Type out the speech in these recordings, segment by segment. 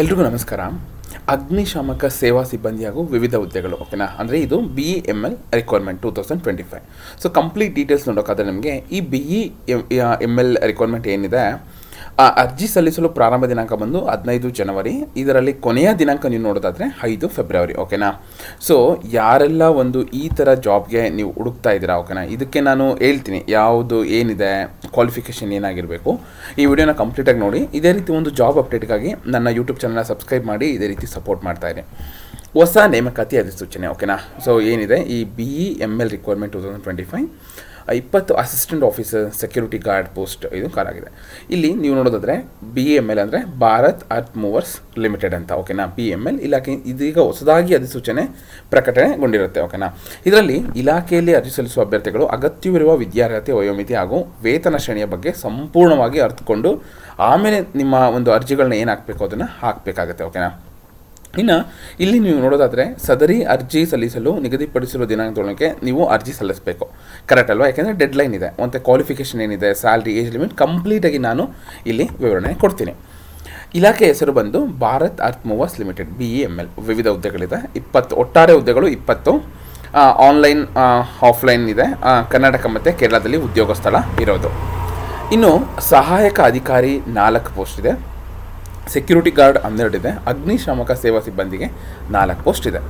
ಎಲ್ರಿಗೂ ನಮಸ್ಕಾರ. ಅಗ್ನಿಶಾಮಕ ಸೇವಾ ಸಿಬ್ಬಂದಿ ಹಾಗೂ ವಿವಿಧ ಹುದ್ದೆಗಳು ಓಕೆನಾ ಅಂದರೆ ಇದು B E M L recruitment two thousand twenty five so complete details ನೋಡೋಕ್ಕಾದ್ರೆ ನಿಮಗೆ ಈ B E M L recruitment ಏನಿದೆ ಆ ಅರ್ಜಿ ಸಲ್ಲಿಸಲು ಪ್ರಾರಂಭ ದಿನಾಂಕ ಬಂದು ಹದಿನೈದು ಜನವರಿ. ಇದರಲ್ಲಿ ಕೊನೆಯ ದಿನಾಂಕ ನೀವು ನೋಡೋದಾದರೆ ಐದು ಫೆಬ್ರವರಿ, ಓಕೆನಾ? ಸೊ ಯಾರೆಲ್ಲ ಒಂದು ಈ ಥರ ಜಾಬ್ಗೆ ನೀವು ಹುಡುಕ್ತಾ ಇದ್ದೀರಾ, ಓಕೆನಾ? ಇದಕ್ಕೆ ನಾನು ಹೇಳ್ತೀನಿ, ಯಾವುದು ಏನಿದೆ ಕ್ವಾಲಿಫಿಕೇಷನ್ ಏನಾಗಿರಬೇಕು, ಈ ವಿಡಿಯೋನ ಕಂಪ್ಲೀಟಾಗಿ ನೋಡಿ. ಇದೇ ರೀತಿ ಒಂದು ಜಾಬ್ ಅಪ್ಡೇಟ್ಗಾಗಿ ನನ್ನ ಯೂಟ್ಯೂಬ್ ಚಾನಲ್ನ ಸಬ್ಸ್ಕ್ರೈಬ್ ಮಾಡಿ, ಇದೇ ರೀತಿ ಸಪೋರ್ಟ್ ಮಾಡ್ತಾ ಇದೆ ಹೊಸ ನೇಮಕಾತಿ ಅಧಿಸೂಚನೆ, ಓಕೆನಾ? ಸೊ ಏನಿದೆ, ಈ B E M L recruitment two thousand twenty five ಇಪ್ಪತ್ತು assistant officer security guard post ಇದು ಕಾರಾಗಿದೆ ಇಲ್ಲಿ ನೀವು ನೋಡೋದಾದರೆ ಬಿ ಎಂ ಎಲ್ ಅಂದರೆ ಭಾರತ್ ಅರ್ತ್ ಮೂವರ್ಸ್ ಲಿಮಿಟೆಡ್ ಅಂತ ಓಕೆನಾ ಬಿ ಎಂ ಎಲ್ ಇಲಾಖೆ ಇದೀಗ ಹೊಸದಾಗಿ ಅಧಿಸೂಚನೆ ಪ್ರಕಟಣೆಗೊಂಡಿರುತ್ತೆ ಓಕೆನಾ ಇದರಲ್ಲಿ ಇಲಾಖೆಯಲ್ಲಿ ಅರ್ಜಿ ಸಲ್ಲಿಸುವ ಅಭ್ಯರ್ಥಿಗಳು ಅಗತ್ಯವಿರುವ ವಿದ್ಯಾರ್ಹತೆ, ವಯೋಮಿತಿ ಹಾಗೂ ವೇತನ ಶ್ರೇಣಿಯ ಬಗ್ಗೆ ಸಂಪೂರ್ಣವಾಗಿ ಅರ್ಥಕೊಂಡು ಆಮೇಲೆ ನಿಮ್ಮ ಒಂದು ಅರ್ಜಿಗಳನ್ನ ಏನು ಹಾಕಬೇಕು, ಅದನ್ನು ಹಾಕಬೇಕಾಗತ್ತೆ ಓಕೆನಾ ಇನ್ನು ಇಲ್ಲಿ ನೀವು ನೋಡೋದಾದರೆ, ಸದರಿ ಅರ್ಜಿ ಸಲ್ಲಿಸಲು ನಿಗದಿಪಡಿಸಿರುವ ದಿನಾಂಕದೊಳಗೆ ನೀವು ಅರ್ಜಿ ಸಲ್ಲಿಸಬೇಕು. ಕರೆಕ್ಟ್ ಅಲ್ವಾ? ಯಾಕೆಂದರೆ ಡೆಡ್ಲೈನ್ ಇದೆ. ಮತ್ತು ಕ್ವಾಲಿಫಿಕೇಷನ್ ಏನಿದೆ ಸ್ಯಾಲ್ರಿ ಏಜ್ ಲಿಮಿಟ್ ಕಂಪ್ಲೀಟಾಗಿ ನಾನು ಇಲ್ಲಿ ವಿವರಣೆ ಕೊಡ್ತೀನಿ. ಇಲಾಖೆ ಹೆಸರು ಬಂದು Bharat earth movers limited B E M L ವಿವಿಧ ಹುದ್ದೆಗಳಿದೆ. ಇಪ್ಪತ್ತು, ಒಟ್ಟಾರೆ ಹುದ್ದೆಗಳು ಇಪ್ಪತ್ತು. ಆನ್ಲೈನ್ ಆಫ್ಲೈನ್ ಇದೆ. ಕರ್ನಾಟಕ ಮತ್ತು ಕೇರಳದಲ್ಲಿ ಉದ್ಯೋಗ ಸ್ಥಳ ಇರೋದು. ಇನ್ನು ಸಹಾಯಕ ಅಧಿಕಾರಿ ನಾಲ್ಕು ಪೋಸ್ಟ್ ಇದೆ. ಸೆಕ್ಯೂರಿಟಿ ಗಾರ್ಡ್ ಹನ್ನೆರಡು ಇದೆ ಅಗ್ನಿಶಾಮಕ ಸೇವಾ ಸಿಬ್ಬಂದಿಗೆ ನಾಲ್ಕು ಪೋಸ್ಟ್ ಇದೆ.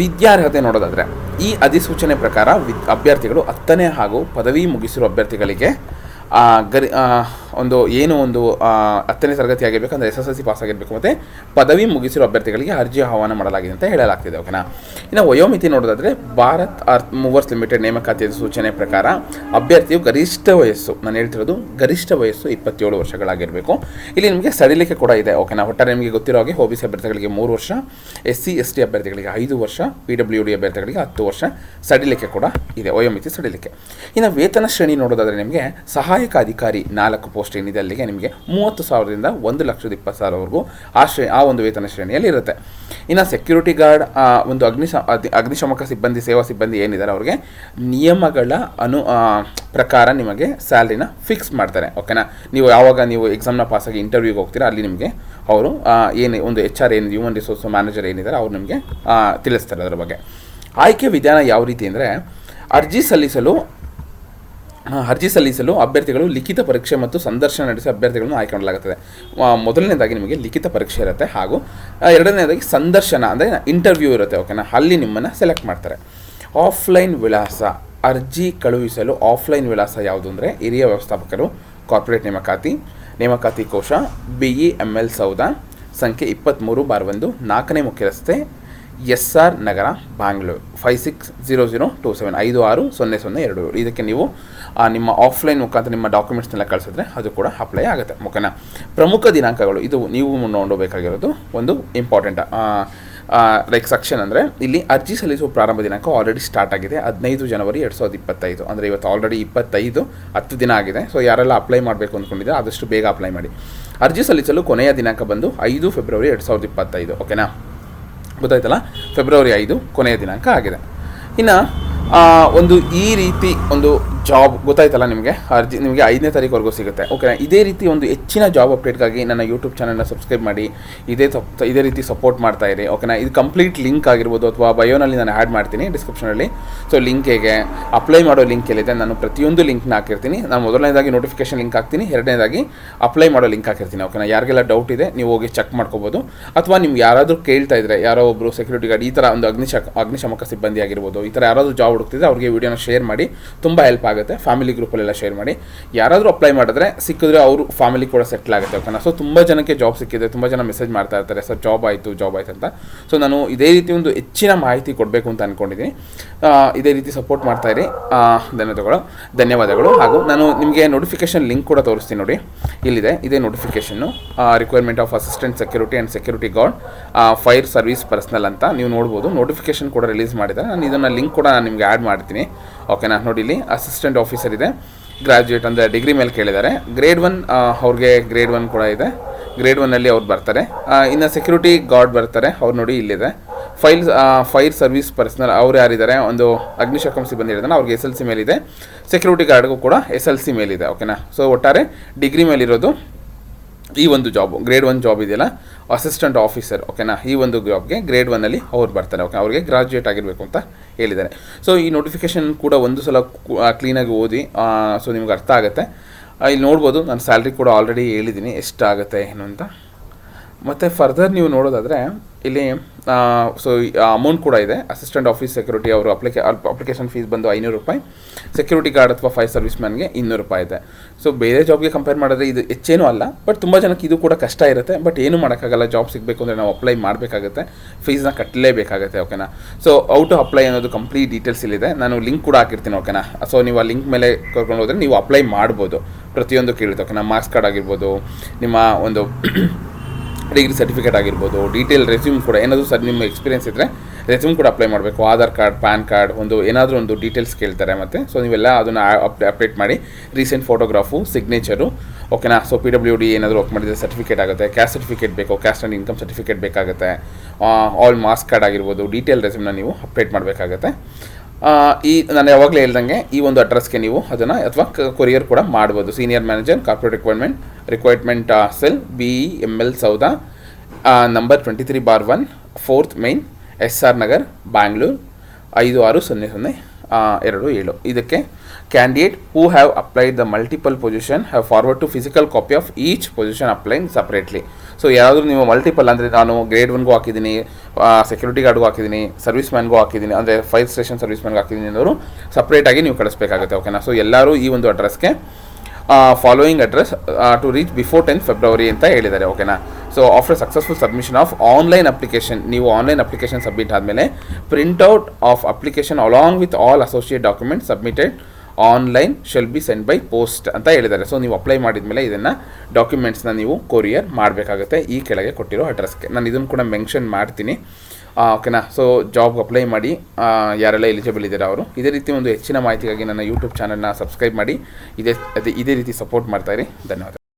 ವಿದ್ಯಾರ್ಹತೆ ನೋಡೋದಾದರೆ, ಈ ಅಧಿಸೂಚನೆ ಪ್ರಕಾರ ವಿದ್ ಅಭ್ಯರ್ಥಿಗಳು ಹತ್ತನೇ ಹಾಗೂ ಪದವಿ ಮುಗಿಸಿರುವ ಅಭ್ಯರ್ಥಿಗಳಿಗೆ ಗರಿ ಒಂದು ಏನು ಒಂದು ಹತ್ತನೇ ತರಗತಿ ಆಗಿರಬೇಕು ಅಂದರೆ S S L C pass ಆಗಿರಬೇಕು ಮತ್ತು ಪದವಿ ಮುಗಿಸಿರೋ ಅಭ್ಯರ್ಥಿಗಳಿಗೆ ಅರ್ಜಿ ಆಹ್ವಾನ ಮಾಡಲಾಗಿದೆ ಅಂತ ಹೇಳಲಾಗ್ತಿದೆ, ಓಕೆನಾ? ಇನ್ನು ವಯೋಮಿತಿ ನೋಡೋದಾದರೆ ಭಾರತ್ ಅರ್ತ್ ಮೂವರ್ಸ್ ಲಿಮಿಟೆಡ್ ನೇಮಕಾತಿ ಸೂಚನೆ ಪ್ರಕಾರ ಅಭ್ಯರ್ಥಿಯು ಗರಿಷ್ಠ ವಯಸ್ಸು, ನಾನು ಹೇಳ್ತಿರೋದು ಗರಿಷ್ಠ ವಯಸ್ಸು ಇಪ್ಪತ್ತೇಳು ವರ್ಷಗಳಾಗಿರಬೇಕು. ಇಲ್ಲಿ ನಿಮಗೆ ಸಡಿಲಿಕೆ ಕೂಡ ಇದೆ, ಓಕೆನಾ? ಒಟ್ಟಾರೆ ನಿಮಗೆ ಗೊತ್ತಿರೋ ಹಾಗೆ ಒ ಬಿ ಸಿ ಅಭ್ಯರ್ಥಿಗಳಿಗೆ ಮೂರು ವರ್ಷ ಎಸ್ ಸಿ ಎಸ್ ಟಿ ಅಭ್ಯರ್ಥಿಗಳಿಗೆ ಐದು ವರ್ಷ ಪಿ ಡಬ್ಲ್ಯೂ ಡಿ ಅಭ್ಯರ್ಥಿಗಳಿಗೆ ಹತ್ತು ವರ್ಷ ಸಡಿಲಿಕೆ ಕೂಡ ಇದೆ, ವಯೋಮಿತಿ ಸಡಿಲಿಕೆ ಇನ್ನು ವೇತನ ಶ್ರೇಣಿ ನೋಡೋದಾದರೆ ನಿಮಗೆ ಸಹಾಯಕ ಅಧಿಕಾರಿ ನಾಲ್ಕು ಪೋಸ್ಟ್ ಏನಿದೆ ಅಲ್ಲಿಗೆ ನಿಮಗೆ ಮೂವತ್ತು ಸಾವಿರದಿಂದ ಒಂದು ಲಕ್ಷದ ಇಪ್ಪತ್ತು ಸಾವಿರವರೆಗೂ ಆ ಶ್ರೇ ಆ ಒಂದು ವೇತನ ಶ್ರೇಣಿಯಲ್ಲಿ ಇರುತ್ತೆ. ಇನ್ನು ಸೆಕ್ಯೂರಿಟಿ ಗಾರ್ಡ್ ಒಂದು ಅಗ್ನಿಶ ಅಗ್ನಿಶಾಮಕ ಸಿಬ್ಬಂದಿ, ಸೇವಾ ಸಿಬ್ಬಂದಿ ಏನಿದ್ದಾರೆ ಅವ್ರಿಗೆ ನಿಯಮಗಳ ಅನು ಪ್ರಕಾರ ನಿಮಗೆ ಸ್ಯಾಲ್ರಿನ ಫಿಕ್ಸ್ ಮಾಡ್ತಾರೆ ಓಕೆನಾ ನೀವು ಯಾವಾಗ ನೀವು ಎಕ್ಸಾಮ್ನ ಪಾಸಾಗಿ ಇಂಟರ್ವ್ಯೂಗೆ ಹೋಗ್ತೀರಾ ಅಲ್ಲಿ ನಿಮಗೆ ಅವರು ಏನು, ಒಂದು ಎಚ್ ಆರ್ ಏನು ಹ್ಯೂಮನ್ ರಿಸೋರ್ಸ್ ಮ್ಯಾನೇಜರ್ ಏನಿದ್ದಾರೆ ಅವ್ರು ನಿಮಗೆ ತಿಳಿಸ್ತಾರೆ ಅದರ ಬಗ್ಗೆ. ಆಯ್ಕೆ ವಿಧಾನ ಯಾವ ರೀತಿ ಅಂದರೆ ಅರ್ಜಿ ಸಲ್ಲಿಸಲು ಅರ್ಜಿ ಸಲ್ಲಿಸಲು ಅಭ್ಯರ್ಥಿಗಳು ಲಿಖಿತ ಪರೀಕ್ಷೆ ಮತ್ತು ಸಂದರ್ಶನ ನಡೆಸಿ ಅಭ್ಯರ್ಥಿಗಳನ್ನು ಆಯ್ಕೆ ಮಾಡಲಾಗುತ್ತದೆ ಮೊದಲನೇದಾಗಿ ನಿಮಗೆ ಲಿಖಿತ ಪರೀಕ್ಷೆ ಇರುತ್ತೆ ಹಾಗೂ ಎರಡನೇದಾಗಿ ಸಂದರ್ಶನ, ಅಂದರೆ ಇಂಟರ್ವ್ಯೂ ಇರುತ್ತೆ ಓಕೆನಾ ಅಲ್ಲಿ ನಿಮ್ಮನ್ನು ಸೆಲೆಕ್ಟ್ ಮಾಡ್ತಾರೆ. ಆಫ್ಲೈನ್ ವಿಳಾಸ, ಅರ್ಜಿ ಕಳುಹಿಸಲು ಆಫ್ಲೈನ್ ವಿಳಾಸ ಯಾವುದು ಅಂದರೆ ಹಿರಿಯ ವ್ಯವಸ್ಥಾಪಕರು ಕಾರ್ಪೊರೇಟ್ ನೇಮಕಾತಿ ನೇಮಕಾತಿ ಕೋಶ ಬಿ ಇ ಎಂ ಎಲ್ ಸೌಧ, ಸಂಖ್ಯೆ ಇಪ್ಪತ್ತ್ಮೂರು ಬಾರ್ ಒಂದು, ನಾಲ್ಕನೇ ಮುಖ್ಯ ರಸ್ತೆ S R Nagar Bangalore five six zero zero two seven ಐದು ಆರು ಸೊನ್ನೆ ಸೊನ್ನೆ ಎರಡು ಏಳು ಇದಕ್ಕೆ ನೀವು ನಿಮ್ಮ ಆಫ್ಲೈನ್ ಮುಖಾಂತರ ನಿಮ್ಮ ಡಾಕ್ಯುಮೆಂಟ್ಸ್ನೆಲ್ಲ ಕಳಿಸಿದ್ರೆ ಅದು ಕೂಡ ಅಪ್ಲೈ ಆಗುತ್ತೆ ಓಕೆನಾ ಪ್ರಮುಖ ದಿನಾಂಕಗಳು, ಇದು ನೀವು ನೋಡಬೇಕಾಗಿರೋದು ಒಂದು ಇಂಪಾರ್ಟೆಂಟ್ ಲೈಕ್ ಸೆಕ್ಷನ್ ಅಂದರೆ, ಇಲ್ಲಿ ಅರ್ಜಿ ಸಲ್ಲಿಸುವ ಪ್ರಾರಂಭ ದಿನಾಂಕ ಆಲ್ರೆಡಿ ಸ್ಟಾರ್ಟ್ ಆಗಿದೆ, ಹದಿನೈದು ಜನವರಿ ಎರಡು ಸಾವಿರದ ಇಪ್ಪತ್ತೈದು. ಅಂದರೆ ಇವತ್ತು ಆಲ್ರೆಡಿ ಇಪ್ಪತ್ತೈದು, ಹತ್ತು ದಿನ ಆಗಿದೆ. ಸೊ ಯಾರೆಲ್ಲ ಅಪ್ಲೈ ಮಾಡಬೇಕು ಅಂದ್ಕೊಂಡಿದ್ರೆ ಆದಷ್ಟು ಬೇಗ ಅಪ್ಲೈ ಮಾಡಿ. ಅರ್ಜಿ ಸಲ್ಲಿಸಲು ಕೊನೆಯ ದಿನಾಂಕ ಬಂದು ಐದು ಫೆಬ್ರವರಿ ಎರಡು ಸಾವಿರದ ಇಪ್ಪತ್ತೈದು ಓಕೆನಾ ಗೊತ್ತಾಯ್ತಲ್ಲ? ಫೆಬ್ರವರಿ ಐದು ಕೊನೆಯ ದಿನಾಂಕ ಆಗಿದೆ. ಇನ್ನು ಒಂದು ಈ ರೀತಿ ಒಂದು ಜಾಬ್ ಗೊತ್ತಾಯ್ತಲ್ಲ ನಿಮಗೆ? ಅರ್ಜಿ ನಿಮಗೆ ಐದನೇ ತಾರೀಕುವರೆಗೂ ಸಿಗುತ್ತೆ. ಓಕೆ ಇದೇ ರೀತಿ ಒಂದು ಹೆಚ್ಚಿನ ಜಾಬ್ ಅಪ್ಡೇಟ್ಗಾಗಿ ನನ್ನ ಯೂಟ್ಯೂಬ್ ಚಾನಲ್ನ ಸಬ್ಸ್ಕ್ರೈಬ್ ಮಾಡಿ. ಇದೇ ಇದೇ ರೀತಿ ಸಪೋರ್ಟ್ ಮಾಡ್ತಾ ಇರಿ ಓಕೆನಾ ಇದು ಕಂಪ್ಲೀಟ್ ಲಿಂಕ್ ಆಗಿರ್ಬೋದು ಅಥವಾ ಬಯೋನಲ್ಲಿ ನಾನು ಆ್ಯಡ್ ಮಾಡ್ತೀನಿ ಡಿಸ್ಕ್ರಿಪ್ಷನಲ್ಲಿ ಸೊ ಲಿಂಕ್ ಹೇಗೆ? ಅಪ್ಲೈ ಮಾಡೋ ಲಿಂಕ್ ಎಲ್ಲಿದೆ? ನಾನು ಪ್ರತಿಯೊಂದು ಲಿಂಕ್ನ ಹಾಕಿರ್ತೀನಿ. ನಾನು ಮೊದಲನೇದಾಗಿ ನೋಟಿಫಿಕೇಶನ್ ಲಿಂಕ್ ಹಾಕ್ತೀನಿ. ಎರಡನೇದಾಗಿ ಅಪ್ಲೈ ಮಾಡೋ ಲಿಂಕ್ ಹಾಕಿರ್ತೀನಿ ಓಕೆನಾ ಯಾರಿಗೆಲ್ಲ ಡೌಟ್ ಇದೆ, ನೀವು ಹೋಗಿ ಚೆಕ್ ಮಾಡ್ಕೋಬೋದು. ಅಥವಾ ನಿಮ್ಗೆ ಯಾರಾದರೂ ಕೇಳ್ತಾ ಇದ್ರೆ, ಯಾರೋ ಒಬ್ಬರು ಸೆಕ್ಯೂರಿಟಿ ಗಾರ್ಡ್ ಈ ಥರ ಒಂದು ಅಗ್ನಿಶಾಕ, ಅಗ್ನಿಶಾಮಕ ಸಿಬ್ಬಂದಿ ಆಗಿರ್ಬೋದು, ಈ ಥರ ಯಾರಾದರೂ ಜಾಬ್ ಹುಡುಕ್ತಿದ್ರೆ ಅವ್ರಿಗೆ ವಿಡಿಯೋನ ಶೇರ್ ಮಾಡಿ. ತುಂಬ ಹೆಲ್ಪ್ ಆಗುತ್ತೆ. ಫ್ಯಾಮಿಲಿ ಗ್ರೂಪಲ್ಲೆಲ್ಲ ಶೇರ್ ಮಾಡಿ. ಯಾರಾದರೂ ಅಪ್ಲೈ ಮಾಡಿದ್ರೆ ಸಿಕ್ಕಿದ್ರೆ ಅವರು ಫ್ಯಾಮಿಲಿ ಕೂಡ ಸೆಟ್ಲ್ ಆಗುತ್ತೆ ಓಕೆನಾ? ಸೊ ತುಂಬ ಜನಕ್ಕೆ ಜಾಬ್ ಸಿಕ್ಕಿದೆ, ತುಂಬ ಜನ ಮೆಸೇಜ್ ಮಾಡ್ತಾ ಇರ್ತಾರೆ, ಸರ್ ಜಾಬ್ ಆಯಿತು ಜಾಬ್ ಆಯ್ತು ಅಂತ. ಸೊ ನಾನು ಇದೇ ರೀತಿ ಒಂದು ಹೆಚ್ಚಿನ ಮಾಹಿತಿ ಕೊಡಬೇಕು ಅಂತ ಅಂದ್ಕೊಂಡಿದ್ದೀನಿ ಇದೇ ರೀತಿ ಸಪೋರ್ಟ್ ಮಾಡ್ತಾ ಇರಿ. ಧನ್ಯವಾದಗಳು. ಧನ್ಯವಾದಗಳು. ಹಾಗೂ ನಾನು ನಿಮಗೆ ನೋಟಿಫಿಕೇಶನ್ ಲಿಂಕ್ ಕೂಡ ತೋರಿಸ್ತೀನಿ ನೋಡಿ. ಇಲ್ಲಿದೆ, ಇದೇ notification recruitment of assistant security and security guard fire service personnel ಅಂತ ನೀವು ನೋಡ್ಬೋದು. ನೋಟಿಫಿಕೇಶನ್ ಕೂಡ ರಿಲೀಸ್ ಮಾಡಿದ್ದಾರೆ. ನಾನು ಇದನ್ನು ಲಿಂಕ್ ಕೂಡ ನಾನು ನಿಮಗೆ ಆ್ಯಡ್ ಮಾಡ್ತೀನಿ. ಓಕೆನಾ? ನೋಡಿ ಇಲ್ಲಿ ಅಸಿಸ್ಟೆಂಟ್ ಆಫೀಸರ್ ಇದೆ. ಗ್ರಾಜ್ಯುಯೇಟ್ ಅಂದರೆ ಡಿಗ್ರಿ ಮೇಲೆ ಕೇಳಿದ್ದಾರೆ. ಗ್ರೇಡ್ ಒನ್ ಅವ್ರಿಗೆ ಗ್ರೇಡ್ ಒನ್ ಕೂಡ ಇದೆ. ಗ್ರೇಡ್ ಒನ್ನಲ್ಲಿ ಅವ್ರು ಬರ್ತಾರೆ. ಇನ್ನು ಸೆಕ್ಯೂರಿಟಿ ಗಾರ್ಡ್ ಬರ್ತಾರೆ. ಅವ್ರು ನೋಡಿ ಇಲ್ಲಿದೆ. ಫೈಲ್ ಫೈರ್ ಸರ್ವಿಸ್ ಪರ್ಸನಲ್ ಅವ್ರು ಯಾರಿದ್ದಾರೆ? ಒಂದು ಅಗ್ನಿಶಾಮಕ ಸಿಬ್ಬಂದಿ ಇದ್ದಾರೆ ಅವ್ರಿಗೆ ಎಸ್ ಎಲ್ ಸಿ ಮೇಲಿದೆ. ಸೆಕ್ಯೂರಿಟಿ ಗಾರ್ಡ್ಗೂ ಕೂಡ ಎಸ್ ಎಲ್ ಸಿ ಮೇಲಿದೆ. ಓಕೆನಾ ಸೊ ಒಟ್ಟಾರೆ ಡಿಗ್ರಿ ಮೇಲಿರೋದು ಈ ಒಂದು ಜಾಬ್ ಗ್ರೇಡ್ ಒನ್ ಜಾಬ್ ಇದೆಯಲ್ಲ. ಅಸಿಸ್ಟೆಂಟ್ ಆಫೀಸರ್ ಓಕೆನಾ ಈ ಒಂದು ಜಾಬ್ಗೆ ಗ್ರೇಡ್ ಒನ್ನಲ್ಲಿ ಅವ್ರು ಬರ್ತಾರೆ ಓಕೆ ಅವ್ರಿಗೆ ಗ್ರಾಜ್ಯುಯೇಟ್ ಆಗಿರಬೇಕು ಅಂತ ಹೇಳಿದ್ದಾರೆ. ಸೊ ಈ ನೋಟಿಫಿಕೇಶನ್ ಕೂಡ ಒಂದು ಸಲ ಕ್ಲೀನಾಗಿ ಓದಿ ಸೊ ನಿಮ್ಗೆ ಅರ್ಥ ಆಗುತ್ತೆ. ಇಲ್ಲಿ ನೋಡ್ಬೋದು, ನಾನು ಸ್ಯಾಲ್ರಿ ಕೂಡ ಆಲ್ರೆಡಿ ಹೇಳಿದ್ದೀನಿ, ಎಷ್ಟಾಗುತ್ತೆ, ಏನು ಅಂತ. ಮತ್ತು ಫರ್ದರ್ ನೀವು ನೋಡೋದಾದರೆ ಇಲ್ಲಿ ಸೊ ಅಮೌಂಟ್ ಕೂಡ ಇದೆ. ಅಸಿಸ್ಟೆಂಟ್ ಆಫೀಸ್ ಸೆಕ್ಯೂರಿಟಿ ಅವರು ಅಪ್ಲಿಕೇ ಅಪ್ಲಿಕೇಶನ್ ಫೀಸ್ ಬಂದು ಐನೂರು ರೂಪಾಯಿ. ಸೆಕ್ಯೂರಿಟಿ ಗಾರ್ಡ್ ಅಥವಾ ಫೈವ್ ಸರ್ವಿಸ್ ಮ್ಯಾನ್ಗೆ ಇನ್ನೂರು ರೂಪಾಯಿ ಇದೆ. ಸೊ ಬೇರೆ ಜಾಬ್ಗೆ ಕಂಪೇರ್ ಮಾಡಿದ್ರೆ ಇದು ಹೆಚ್ಚೇನೂ ಅಲ್ಲ ಬಟ್ ತುಂಬ ಜನಕ್ಕೆ ಇದು ಕೂಡ ಕಷ್ಟ ಇರುತ್ತೆ. ಬಟ್ ಏನು ಮಾಡೋಕ್ಕಾಗಲ್ಲ ಜಾಬ್ ಸಿಗಬೇಕು ಅಂದರೆ ನಾವು ಅಪ್ಲೈ ಮಾಡಬೇಕಾಗುತ್ತೆ. ಫೀಸ್ನ ಕಟ್ಟಲೇಬೇಕಾಗುತ್ತೆ ಓಕೆನಾ ಸೊ ಔಟ್ ಅಪ್ಲೈ ಅನ್ನೋದು ಕಂಪ್ಲೀಟ್ ಡೀಟೇಲ್ಸ್ ಇಲ್ಲಿದೆ. ನಾನು ಲಿಂಕ್ ಕೂಡ ಹಾಕಿರ್ತೀನಿ ಓಕೆನಾ ಸೊ ನೀವು ಆ ಲಿಂಕ್ ಮೇಲೆ ಕರ್ಕೊಂಡು ಹೋದರೆ ನೀವು ಅಪ್ಲೈ ಮಾಡ್ಬೋದು. ಪ್ರತಿಯೊಂದು ಕೇಳುತ್ತೆ ಓಕೆನಾ ಮಾರ್ಕ್ಸ್ ಕಾರ್ಡ್ ಆಗಿರ್ಬೋದು, ನಿಮ್ಮ ಒಂದು ಡಿಗ್ರಿ ಸರ್ಟಿಫಿಕೇಟ್ ಆಗಿರ್ಬೋದು ಡೀಟೇಲ್ ರೆಸ್ಯೂಮ್ ಕೂಡ ಏನಾದರೂ ಸರ್ ನಿಮ್ಮ ಎಕ್ಸ್ಪೀರಿಯನ್ಸ್ ಇದ್ದರೆ ರೆಸ್ಯೂಮ್ ಕೂಡ ಅಪ್ಲೈ ಮಾಡಬೇಕು. ಆಧಾರ್ ಕಾರ್ಡ್ ಪ್ಯಾನ್ ಕಾರ್ಡ್ ಒಂದು ಏನಾದರೂ ಒಂದು ಡೀಟೇಲ್ಸ್ ಕೇಳ್ತಾರೆ ಮತ್ತು. ಸೊ ನೀವೆಲ್ಲ ಅದನ್ನು ಅಪ್ ಅಪ್ಡೇಟ್ ಮಾಡಿ ರೀಸೆಂಟ್ ಫೋಟೋಗ್ರಾಫು ಸಿಗ್ನೇಚರು ಓಕೆನಾ ಸೊ ಪಿ ಡಬ್ಲ್ಯೂ ಡಿ ಏನಾದರೂ ವರ್ಕ್ ಮಾಡಿದರೆ ಸರ್ಟಿಫಿಕೇಟ್ ಆಗುತ್ತೆ. ಕ್ಯಾಸ್ಟ್ ಸರ್ಟಿಫಿಕೇಟ್ ಬೇಕು ಕ್ಯಾಸ್ಟ್ ಆ್ಯಂಡ್ ಇನ್ಕಮ್ ಸರ್ಟಿಫಿಕೇಟ್ ಬೇಕಾಗುತ್ತೆ. ಆಲ್ ಮಾರ್ಕ್ಸ್ ಕಾರ್ಡ್ ಆಗಿರ್ಬೋದು ಡೀಟೇಲ್ ರೆಸ್ಯೂಮ್ನ ನೀವು ಅಪ್ಡೇಟ್ ಮಾಡಬೇಕಾಗತ್ತೆ. ಈ ನಾನು ಯಾವಾಗಲೇ ಹೇಳ್ದಂಗೆ ಈ ಒಂದು ಅಡ್ರೆಸ್ಗೆ ನೀವು ಅದನ್ನು ಅಥವಾ ಕೊರಿಯರ್ ಕೂಡ ಮಾಡ್ಬೋದು. Senior manager corporate recruitment recruitment cell B M L Soudha number twenty three bar one fourth main S R Nagar Bangalore ಐದು ಆರು ಸೊನ್ನೆ ಸೊನ್ನೆ ಎರಡು, ಏಳು. ಇದಕ್ಕೆ candidate who have applied the multiple position have forward to physical copy of each position ಅಪ್ಲೈನ್ separately so ಯಾರಾದರೂ ನೀವು multiple ಅಂದರೆ ನಾನು ಗ್ರೇಡ್ ಒನ್ಗೂ ಹಾಕಿದ್ದೀನಿ ಸೆಕ್ಯೂರಿಟಿ ಗಾರ್ಡ್ಗೂ ಹಾಕಿದ್ದೀನಿ ಸರ್ವಿಸ್ ಮ್ಯಾನ್ಗೂ ಹಾಕಿದ್ದೀನಿ, ಅಂದರೆ ಫೈರ್ ಸ್ಟೇಷನ್ ಸರ್ವಿಸ್ ಮ್ಯಾನ್ಗೂ ಹಾಕಿದ್ದೀನಿ ಅನ್ನೋರು ಸಪ್ರೇಟಾಗಿ ನೀವು ಕಳಿಸ್ಬೇಕಾಗುತ್ತೆ ಓಕೆನಾ ಸೊ ಎಲ್ಲರೂ ಈ ಒಂದು ಅಡ್ರೆಸ್ಗೆ following address to reach before ten February ಅಂತ ಹೇಳಿದ್ದಾರೆ ಓಕೆನಾ so after successful submission of online application ನೀವು ಆನ್ಲೈನ್ ಅಪ್ಲಿಕೇಶನ್ ಸಬ್ಮಿಟ್ ಆದಮೇಲೆ printout of application along with all associate document submitted online shall be send by post ಅಂತ ಹೇಳಿದ್ದಾರೆ. So ನೀವು apply ಮಾಡಿದ್ಮೇಲೆ ಇದನ್ನು ಡಾಕ್ಯುಮೆಂಟ್ಸ್ನ ನೀವು ಕೊರಿಯರ್ ಮಾಡಬೇಕಾಗುತ್ತೆ ಈ ಕೆಳಗೆ ಕೊಟ್ಟಿರೋ ಅಡ್ರೆಸ್ಗೆ ನಾನು ಇದನ್ನು ಕೂಡ ಮೆನ್ಷನ್ ಮಾಡ್ತೀನಿ. ಓಕೆನಾ ಸೊ ಜಾಬ್ಗೆ ಅಪ್ಲೈ ಮಾಡಿ ಯಾರೆಲ್ಲ ಎಲಿಜಿಬಲ್ ಇದ್ದಾರೆ ಅವರು, ಇದೇ ರೀತಿ ಒಂದು ಹೆಚ್ಚಿನ ಮಾಹಿತಿಗಾಗಿ ನನ್ನ ಯೂಟ್ಯೂಬ್ ಚಾನಲ್ನ ಸಬ್ಸ್ಕ್ರೈಬ್ ಮಾಡಿ, ಇದೇ, ಅದೇ, ಇದೇ ರೀತಿ ಸಪೋರ್ಟ್ ಮಾಡ್ತಾಯಿರಿ ಧನ್ಯವಾದ.